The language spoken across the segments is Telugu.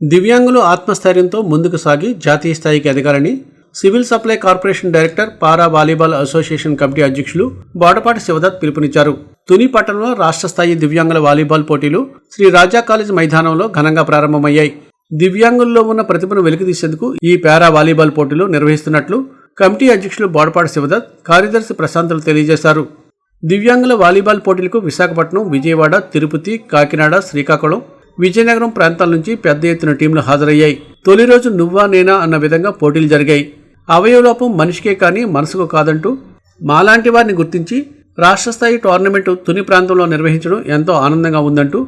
దివ్యాంగులు ఆత్మస్థైర్యంతో ముందుకు సాగి జాతీయ స్థాయికి ఎదగాలని civil supply corporation director para volleyball association committee అధ్యక్షులు బోడపాటి శివదత్ పిలుపునిచ్చారు. తుని పట్టణంలో రాష్ట్ర స్థాయి దివ్యాంగుల వాలీబాల్ పోటీలు శ్రీ రాజా కాలేజ్ మైదానంలో ఘనంగా ప్రారంభమయ్యాయి. దివ్యాంగుల్లో ఉన్న ప్రతిభను వెలికితీసేందుకు ఈ పారా వాలీబాల్ పోటీలు నిర్వహిస్తున్నట్లు కమిటీ అధ్యక్షులు బోడపాటి శివదత్ కార్యదర్శి ప్రశాంతులు తెలియజేశారు. దివ్యాంగుల వాలీబాల్ పోటీలకు విశాఖపట్నం విజయవాడ తిరుపతి కాకినాడ శ్రీకాకుళం విజయనగరం ప్రాంతాల నుంచి పెద్ద ఎత్తున టీంలు హాజరయ్యాయి. తొలి రోజు నువ్వా నేనా అన్న విధంగా పోటీలు జరిగాయి. అవయవలోపం మనిషికే కానీ మనసుకు కాదంటూ మాలాంటి వారిని గుర్తించి రాష్ట్ర స్థాయి టోర్నమెంటు తుని ప్రాంతంలో నిర్వహించడం ఎంతో ఆనందంగా ఉందంటూ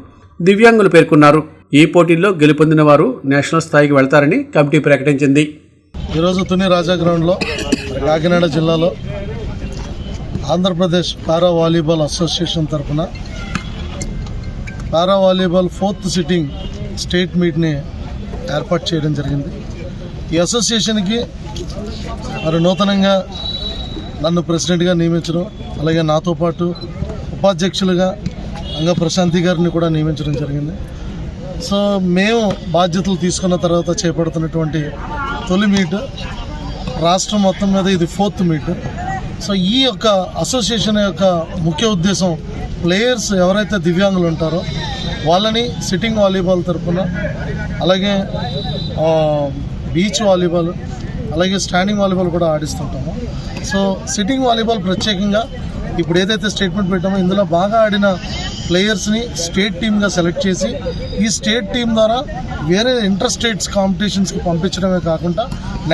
దివ్యాంగులు పేర్కొన్నారు. ఈ పోటీల్లో గెలుపొందిన వారు నేషనల్ స్థాయికి వెళ్తారని కమిటీ ప్రకటించింది. ఈరోజు తుని రాజా గ్రౌండ్లో కాకినాడ జిల్లాలో ఆంధ్రప్రదేశ్ పారా వాలీబాల్ అసోసియేషన్ తరఫున para volleyball fourth sitting state మీట్ని ఏర్పాటు చేయడం జరిగింది. ఈ అసోసియేషన్కి మరి నూతనంగా నన్ను ప్రెసిడెంట్గా నియమించడం అలాగే నాతో పాటు ఉపాధ్యక్షులుగా అంగ ప్రశాంతి గారిని కూడా నియమించడం జరిగింది. సో మేము బాధ్యతలు తీసుకున్న తర్వాత చేపడుతున్నటువంటి తొలి మీట్ రాష్ట్రం మొత్తం మీద ఇది ఫోర్త్ మీట్. సో ఈ యొక్క అసోసియేషన్ యొక్క ముఖ్య ఉద్దేశం ప్లేయర్స్ ఎవరైతే దివ్యాంగులు ఉంటారో వాళ్ళని సిట్టింగ్ వాలీబాల్ తరపున అలాగే బీచ్ వాలీబాల్ అలాగే స్టాండింగ్ వాలీబాల్ కూడా ఆడిస్తుంటాము. సో సిట్టింగ్ వాలీబాల్ ప్రత్యేకంగా ఇప్పుడు ఏదైతే స్టేట్మెంట్ పెట్టామో ఇందులో బాగా ఆడిన ప్లేయర్స్ని స్టేట్ టీమ్గా సెలెక్ట్ చేసి ఈ స్టేట్ టీం ద్వారా వేరే ఇంటర్ స్టేట్స్ కాంపిటీషన్స్కి పంపించడమే కాకుండా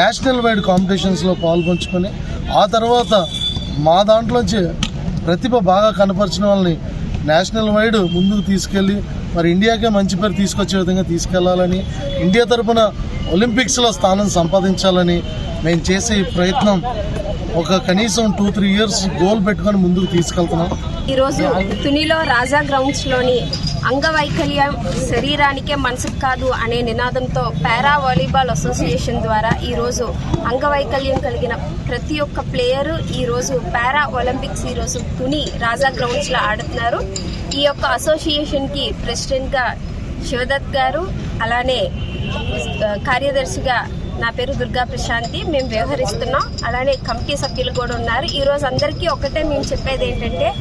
నేషనల్ వైడ్ కాంపిటీషన్స్లో పాల్పంచుకొని ఆ తర్వాత మా దాంట్లోంచి ప్రతిభ బాగా కనపరిచిన వాళ్ళని నేషనల్ వైడ్ ముందుకు తీసుకెళ్ళి మరి ఇండియాకే మంచి పేరు తీసుకొచ్చే విధంగా తీసుకెళ్ళాలని ఇండియా తరపున ఒలింపిక్స్లో స్థానం సంపాదించాలని మేము చేసే ఈ ప్రయత్నం ఒక కనీసం టూ త్రీ ఇయర్స్ గోల్ పెట్టుకొని ముందుకు తీసుకెళ్తున్నాం. ఈరోజు తునిలో రాజా గ్రౌండ్స్లోని అంగవైకల్యం శరీరానికే మనసుకు కాదు అనే నినాదంతో పారా వాలీబాల్ అసోసియేషన్ ద్వారా ఈరోజు అంగవైకల్యం కలిగిన ప్రతి ఒక్క ప్లేయరు ఈరోజు పారా ఒలింపిక్స్ ఈరోజు తుని రాజా గ్రౌండ్స్లో ఆడుతున్నారు. ఈ యొక్క అసోసియేషన్కి ప్రెసిడెంట్గా శివదత్ గారు అలానే కార్యదర్శిగా నా పేరు దుర్గా ప్రశాంతి మేము వ్యవహరిస్తున్నాం. అలానే కమిటీ సభ్యులు కూడా ఉన్నారు. ఈరోజు అందరికీ ఒకటే మేము చెప్పేది ఏంటంటే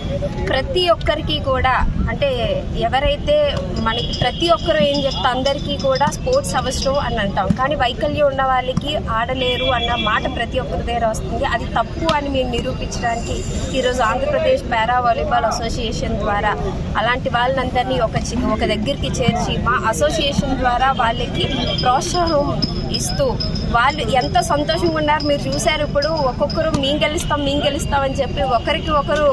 ప్రతి ఒక్కరికి కూడా అంటే ఎవరైతే మనకి ప్రతి ఒక్కరు ఏం చెప్తా అందరికీ కూడా స్పోర్ట్స్ అవసరం అని అంటాం. కానీ వైకల్యం ఉన్న వాళ్ళకి ఆడలేరు అన్న మాట ప్రతి ఒక్కరి దగ్గర వస్తుంది. అది తప్పు అని మేము నిరూపించడానికి ఈరోజు ఆంధ్రప్రదేశ్ పారా వాలీబాల్ అసోసియేషన్ ద్వారా అలాంటి వాళ్ళందరినీ ఒక చి- ఒక దగ్గరికి చేర్చి మా అసోసియేషన్ ద్వారా వాళ్ళకి ప్రోత్సాహం ఇస్తూ వాళ్ళు ఎంత సంతోషంగా ఉన్నారు మీరు చూశారు ఇప్పుడు. ఒక్కొక్కరు మేము గెలుస్తాం మేము గెలుస్తాం అని చెప్పి ఒకరికి ఒకరు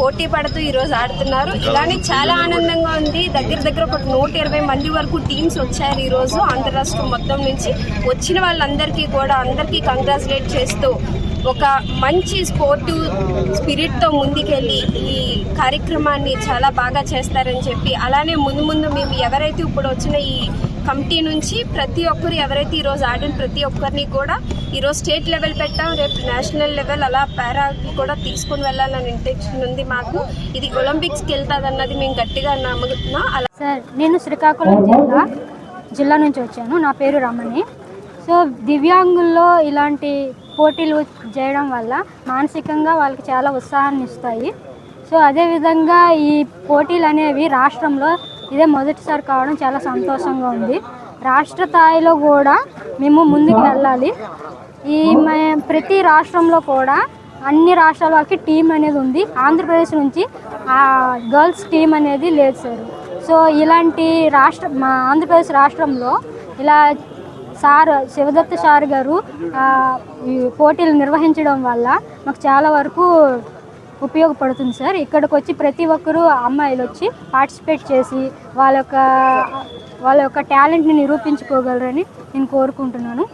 పోటీ పడుతూ ఈరోజు ఆడుతున్నారు. ఇలానే చాలా ఆనందంగా ఉంది. దగ్గర దగ్గర ఒక నూట ఇరవై మంది వరకు టీమ్స్ వచ్చారు ఈరోజు ఆంధ్ర రాష్ట్రం మొత్తం నుంచి. వచ్చిన వాళ్ళందరికీ కూడా అందరికీ కంగ్రాచులేట్ చేస్తూ ఒక మంచి స్పోర్టు స్పిరిట్తో ముందుకెళ్ళి ఈ కార్యక్రమాన్ని చాలా బాగా చేస్తారని చెప్పి. అలానే ముందు ముందు మేము ఎవరైతే ఇప్పుడు వచ్చిన ఈ కమిటీ నుంచి ప్రతి ఒక్కరు ఎవరైతే ఈరోజు ఆడిన ప్రతి ఒక్కరిని కూడా ఈరోజు స్టేట్ లెవెల్ పెట్టాం రేపు నేషనల్ లెవెల్ అలా పారా కూడా తీసుకుని వెళ్ళాలని ఇంటెన్షన్ ఉంది మాకు. ఇది ఒలింపిక్స్కి వెళ్తుంది అన్నది మేము గట్టిగా నమ్ముతున్నాం. అలా సార్ నేను శ్రీకాకుళం జిల్లా జిల్లా నుంచి వచ్చాను. నా పేరు రమణి. సో దివ్యాంగుల్లో ఇలాంటి పోటీలు చేయడం వల్ల మానసికంగా వాళ్ళకి చాలా ఉత్సాహాన్ని ఇస్తాయి. సో అదేవిధంగా ఈ పోటీలు అనేవి రాష్ట్రంలో ఇదే మొదటిసారి కావడం చాలా సంతోషంగా ఉంది. రాష్ట్ర స్థాయిలో కూడా మేము ముందుకు వెళ్ళాలి. ఈ మే- ప్రతి రాష్ట్రంలో కూడా అన్ని రాష్ట్రాల వాళ్ళకి టీం అనేది ఉంది. ఆంధ్రప్రదేశ్ నుంచి ఆ గర్ల్స్ టీం అనేది లేదు సార్. సో ఇలాంటి రాష్ట్ర మా ఆంధ్రప్రదేశ్ రాష్ట్రంలో ఇలా సార్ శివదత్త సార్ గారు ఈ పోటీలు నిర్వహించడం వల్ల మాకు చాలా వరకు ఉపయోగపడుతుంది సార్. ఇక్కడికి వచ్చి ప్రతి ఒక్కరూ అమ్మాయిలు వచ్చి పార్టిసిపేట్ చేసి వాళ్ళ యొక్క వాళ్ళ యొక్క టాలెంట్ని నిరూపించుకోగలరని నేను కోరుకుంటున్నాను.